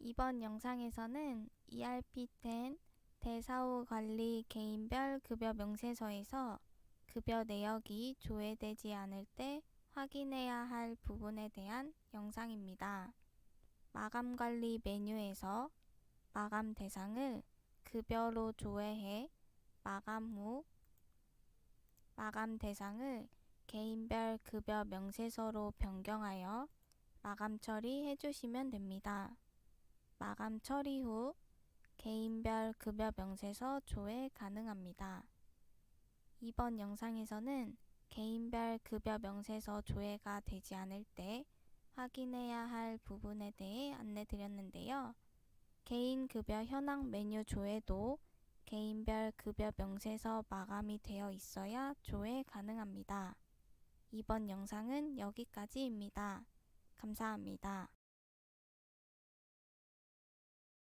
이번 영상에서는 ERP10 대사후 관리 개인별 급여 명세서에서 급여 내역이 조회되지 않을 때 확인해야 할 부분에 대한 영상입니다. 마감 관리 메뉴에서 마감 대상을 급여로 조회해 마감 후 마감 대상을 개인별 급여 명세서로 변경하여 마감 처리해 주시면 됩니다. 마감 처리 후 개인별 급여 명세서 조회 가능합니다. 이번 영상에서는 개인별 급여 명세서 조회가 되지 않을 때 확인해야 할 부분에 대해 안내 드렸는데요. 개인 급여 현황 메뉴 조회도 개인별 급여 명세서 마감이 되어 있어야 조회 가능합니다. 이번 영상은 여기까지입니다. 감사합니다.